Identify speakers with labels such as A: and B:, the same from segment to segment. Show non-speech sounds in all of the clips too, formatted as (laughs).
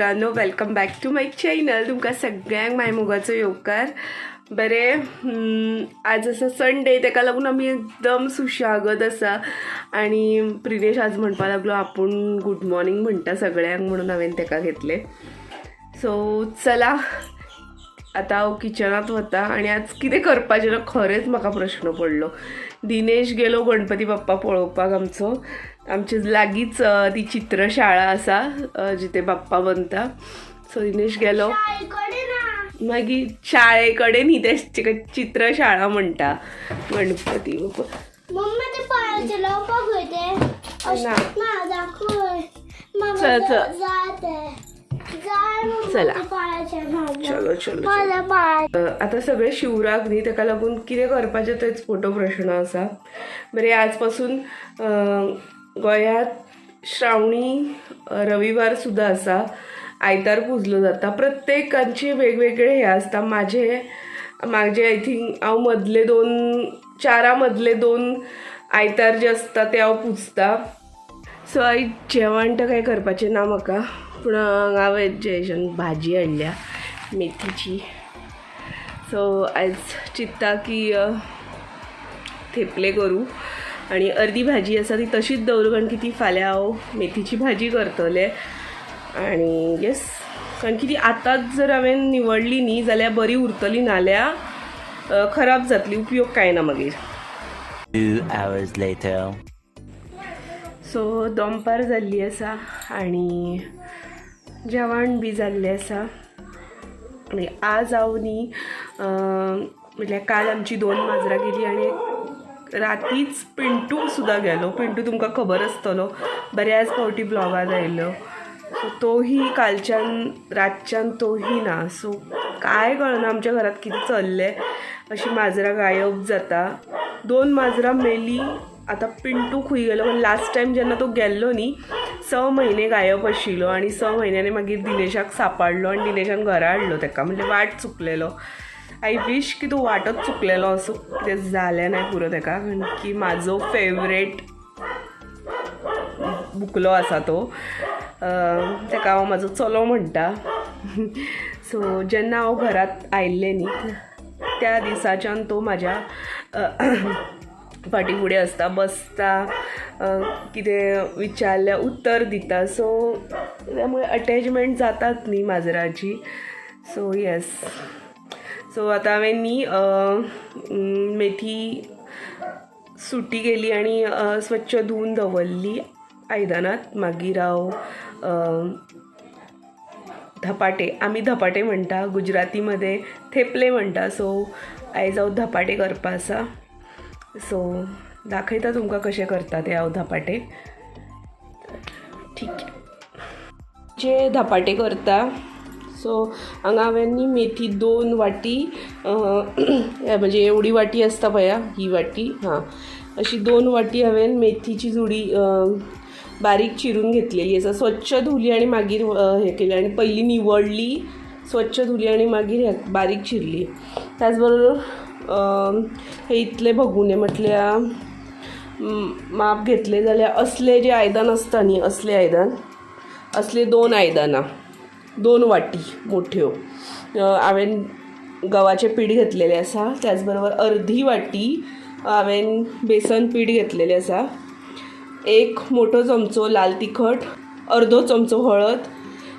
A: मित्रांनो welcome back to my channel तुमकां सगळ्यांक माय मोगाचो येवकार बरे? आज असं संडे ताका लागून आमी एकदम सुशागत आसा आनी प्रिनेश आज म्हणपा लागलो आपूण गूड मॉर्निंग म्हणटा सगळ्यांक म्हणून हांवें ताका घेतले. सो चला. आतां हांव किचनांत वता आनी आज कितें करपाचें ना खरेंच म्हाका प्रश्न पडलो. दिनेश गेलो गणपती बाप्पा पळोवपाक आमचो. आमचे लागींच ती चित्रशाळा आसा जिथे बाप्पा बनता. सो दिनेश गेलो. मागीर शाळे कडेन ही ते चित्रशाळा म्हणटा. गणपती ना. चल, चल. चला. चलो चलो आता सगळे शिवराक न्ही ताका लागून कितें करपाचें तेच मोठो प्रश्न आसा बरे आजपासून अ, गोंयांत श्रावणी रविवार सुद्दां आसा आयतार पुजलो जाता. प्रत्येकांचे वेगवेगळे हे आसता माझे माझे आय थिंक हांव मदले दोन चारा मदले दोन आयतार जे आसता ते हांव पुजता. सो आयज जेवण तर कांय करपाचें ना म्हाका. पूण हांवें जेशन भाजी हाडल्या मेथीची. सो आयज चित्ता की थेपले करूं. आनी अर्दी भाजी आसा ती तशीच दवरूं कारण की ती फाल्यां हांव मेथीची भाजी करतलें. आनी येस कारण की ती आतांच जर हांवें निवडली न्ही जाल्यार बरी उरतली नाल्या खराब जातली उपयोग कांय ना मागीर.
B: Two hours later.
A: सो दोनपार जाल्ली आसा आनी जेवण बी जाल्लें आसा आनी आज हांव न्ही म्हटल्यार काल आमची दोन माजरां गेली आनी रातीच पिंटू सुद्दां गेलो. पिंटू तुमकां खबर आसतलो बऱ्याच फावटी ब्लॉगात आयलो. सो तोही कालच्यान रातच्यान तोही ना. सो काय कळना आमच्या घरात कितें चल्लें अशी माजरां गायब जाता. दोन माजरां मेली आतां पिंटू खंय गेलो पण लास्ट टायम जेन्ना तो गेल्लो न्ही स म्हयने गायब आशिल्लो आनी स म्हयन्यांनी मागीर दिनेशाक सांपाडलो आनी दिनेशान घरा हाडलो ताका. म्हणजे वाट चुकलेलो. आय विश की तो वाटच चुकलेलो असो. कितें जालें नाही पुरो ताका. कारण की म्हाजो फेवरेट बुकलो आसा तो. ताका हांव म्हाजो चलो म्हणटा. (laughs) सो जेन्ना हांव घरांत आयिल्लें न्ही त्या दिसाच्यान तो म्हाज्या अं, फाटी फुडें आसता बसता कितें विचारल्यार उत्तर दिता. सो त्यामुळे अटॅचमेंट जातात न्ही माजराची. सो येस सो आतां हांवें न्ही मेथी सुटी केली आणि स्वच्छ धुवून दवरली आयदनात. मागीर हांव धपाटे. आमी धपाटे म्हणटा गुजरातीमध्ये थेपले म्हणटा सो आयज हांव धपाटे करपा आसा सो दाखयता तुमकां कशें करता ते हांव धपाटे? ठीक. जे धपाटे करता सो हांगा हांवें न्ही मेथी दोन वाटी म्हणजे एवढी वाटी आसता पया ही वाटी हां. अशी दोन वाटी हांवें मेथीची जुडी बारीक चिरून घेतलेली आसा. स्वच्छ धुली आनी मागीर हे केली आनी पयलीं निवडली स्वच्छ धुली आनी मागीर बारीक चिरली. त्याच बरोबर हे इतले भगुने म्हटल्यार माप घेतले जाल्यार असले जे आयदन आसता न्ही असले आयदन असले दोन आयदनां दोन वाटी मोठ्यो हो. हांवें गव्हाचें पीठ घेतलेलें आसा त्याच बरोबर अर्धी वाटी हांवें बेसन पीठ घेतलेलें आसा एक मोठो चमचो लाल तिखट अर्दो चमचो हळद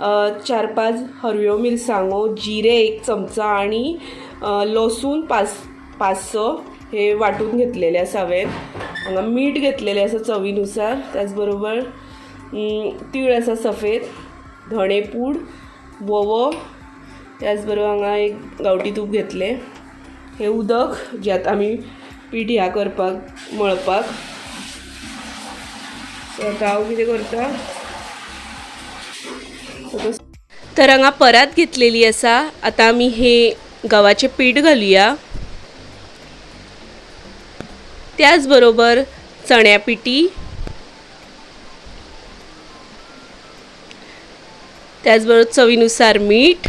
A: चार पांच हरव्यो मिरसांगो जिरे एक चमचा आनी लसूण पाच पाच स हे वांटून घेतलेले आसा हांवें हांगा मीठ घेतलेलें आसा चवीनुसार त्याच बरोबर तीळ आसा सफेद धणेपूड वोवो त्याच बरोबर हांगा एक गांवठी तूप घेतलें. हें उदक जे आतां आमी पीठ ह्या करपाक मळपाक. सो आतां हांव कितें करता. तर हांगा परात घेतलेली आसा आतां आमी हे गव्हाचें पीठ घालुया. त्याच बरोबर चण्या पिठी त्याचबरोबर चवीनुसार मीठ.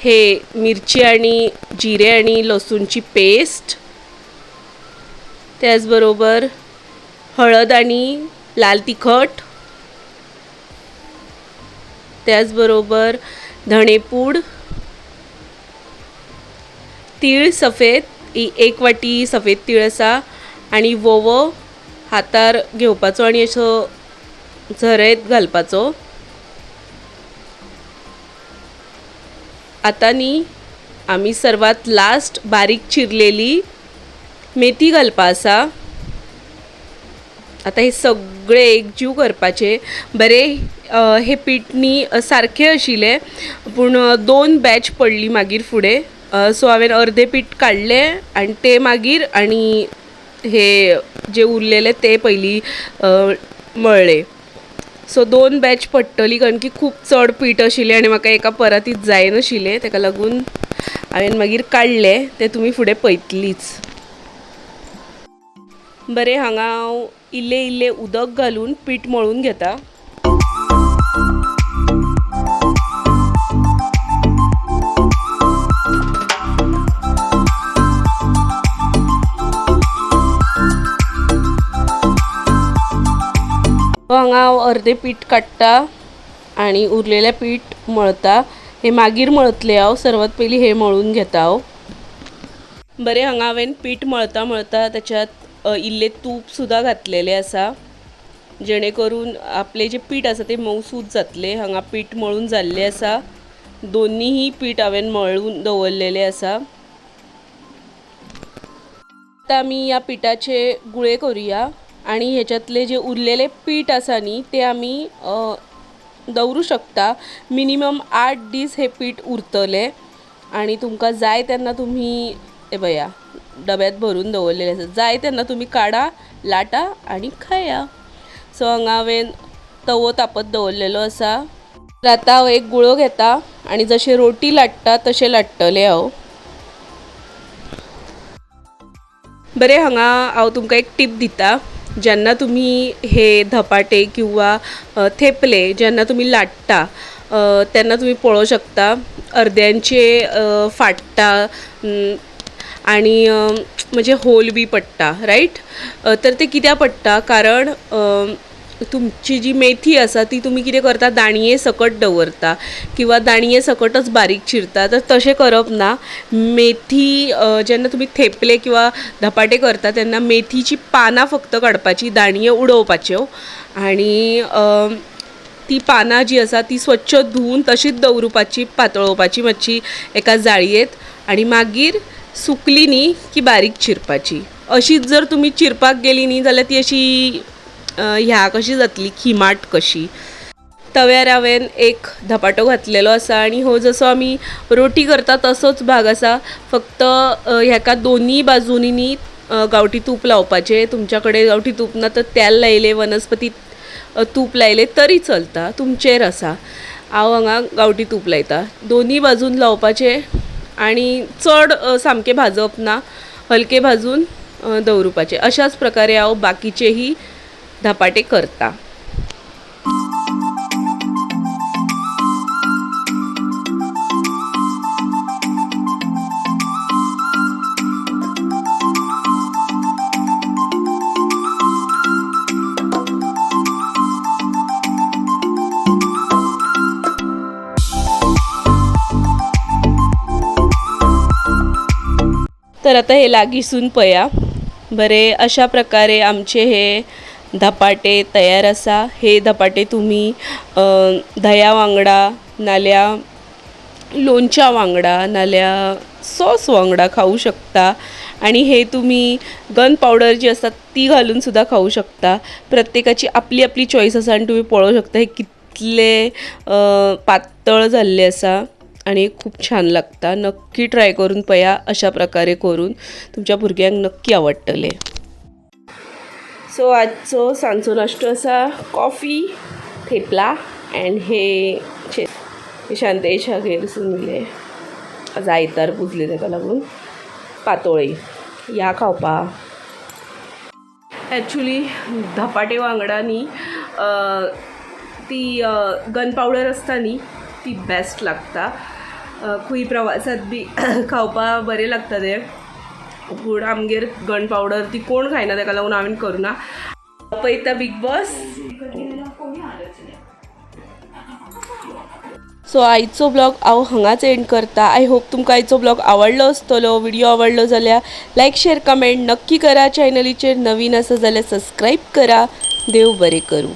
A: हे मिरची आणि जिरे आणि लसूणची पेस्ट. त्याचबरोबर हळद आणि लाल तिखट. त्याचबरोबर धणेपूड तीळ सफेद ही एक वाटी सफेद तीळ आसा आनी वोवो हातार घेवपाचो आनी असो झरयत घालपाचो. आता न्ही आमी सर्वात लास्ट बारीक चिरलेली मेथी घालपा आसा आता हे सगळे एकजीव करपाचे बरे हे पीठ न्ही सारकें आशिल्लें पूण दोन बॅच पडली मागीर फुडें. सो हांवें अर्दें पीठ काडलें आनी तें मागीर आनी हे जे उरलेले ते पयलीं मळ्ळें सो दोन बॅच पडटली कारण की खूब चड पीठ आशिल्लें आनी म्हाका एका परातीत जायनाशिल्लें ताका लागून हांवें मागीर काडलें तें तुमी फुडें पळयतलीच बरें हांगा हांव इल्लें इल्लें उदक घालून पीठ मळून घेता. हांगा हांव अर्दें पीठ काडटा आनी उरलेलें पीठ मळता. हे मागीर मळतलें हांव सर्वात पयलीं हें मळून घेता हांव बरें हांगा हांवें पीठ मळता मळता त्याच्यात इल्लें तूप सुद्दां घातलेलें आसा जेणे करून आपलें जें पीठ आसा तें मऊसूत जातलें हांगा पीठ मळून जाल्लें आसा दोनीय पीठ हांवें मळून दवरलेलें आसा आतां आमी ह्या पिठाचे गुळे करुया आनी ह्याच्यातले जे उरलेले पीठ आसा न्ही ते आमी दवरू दवरूं शकता. मिनिमम आठ दीस हे पीठ उरतले. आनी तुमकां जाय तेन्ना तुमी हे पया डब्यात भरून दवरलेले आसा जाय तेन्ना तुमी काडा लाटा आनी खाया. सो हांगा हांवें तवो तापत दवरलेलो आसा तर आतां हांव एक गुळो घेता आनी जशे रोटी लाडटा तशें लाडटलें हांव बरें हांगा हांव तुमकां एक टीप दिता. जेन्ना तुमी हे धपाटे किंवा थेपले जेन्ना तुमी लाट्टा तेन्ना तुमी पळोवं शकता. अर्द्यांचे अ, आणि आनी म्हणजे होल बी पडटा रायट तर ते कित्याक पडटा कारण तुमची जी मेथी आसा ती तुमी कितें करता? दाणये सकट दवरता किंवा दाणये सकटच बारीक चिरता. तर तशें करप ना मेथी जेन्ना तुमी थेपले किंवा धपाटे करता तेन्ना मेथीची पानां फक्त काडपाची दाणये उडोवपाच्यो हो. आनी ती पानां जी आसा ती स्वच्छ धुवून तशीच दवरुपाची पातळोवपाची मातशी एका जाळयेंत. आनी मागीर सुकली न्ही की बारीक चिरपाची. अशीच जर तुमी चिरपाक गेली न्ही जाल्यार ती अशी ह्या कशी जातली खिमाट कशी? तव्यार हांवें एक धपाटो घातलेलो आसा आनी हो जसो आमी रोटी करता तसोच भाग आसा. फक्त अ, हेका दोनीय बाजूनी न्ही गांवठी तूप लावपाचें. तुमच्या कडेन गांवठी तूप ना तर तेल लायलें वनस्पती तूप लायलें तरी चलता. तुमचेर आसा. हांव हांगा गांवठी तूप लायता. दोनीय बाजून लावपाचें. आनी चड सामकें भाजप ना हलके भाजून दवरुपाचें. अशाच प्रकारे हांव बाकीचेही धपाटे करता. तर आता हे लागीसून पया. बरे अशा प्रकारे आमचे हे धपाटे तयार आसा हे धपाटे तुमी दह्या वांगडा नाल्या लोणच्या वांगडा नाल्या सॉस वांगडा खाऊ शकता. आणि हे तुम्ही गन पावडर जी असतात ती घालून खाऊ शकता. प्रत्येकाची आपली आपली चॉईस आसा आणि तुम्ही पळू शकता. हे कितले पातळ जाल्ले आसा आणि खूप छान लागता. नक्की ट्राय करून पया अशा प्रकारे करून. तुमच्या भुरग्यांक नक्की आवडटले सो आजचो सांजचो नाश्तो आसा कॉफी थेपला अँड हे शांतेच्या घेरसून दिले आज आयतार पुजले ताका लागून. पातोळी. या खावपा ॲक्च्युली धपाटे वांगडा न्ही ती गन पावडर आसता न्ही ती बेस्ट लागता. खूय प्रवासात बी (coughs) खावपा बरें लागता तें पूण आमगेर गण पावडर ती कोण खायना ताका लागून हांवें करुना पळयता बीग बॉस. सो आयचो ब्लॉग हांव हांगाच एंड करता. आय होप तुमकां आयचो ब्लॉग आवडलो आसतलो व्हिडिओ आवडलो जाल्यार लायक शेअर कमेंट नक्की करा. चॅनलीचेर नवीन आसा जाल्यार सबस्क्राईब करा. देव बरें करूं.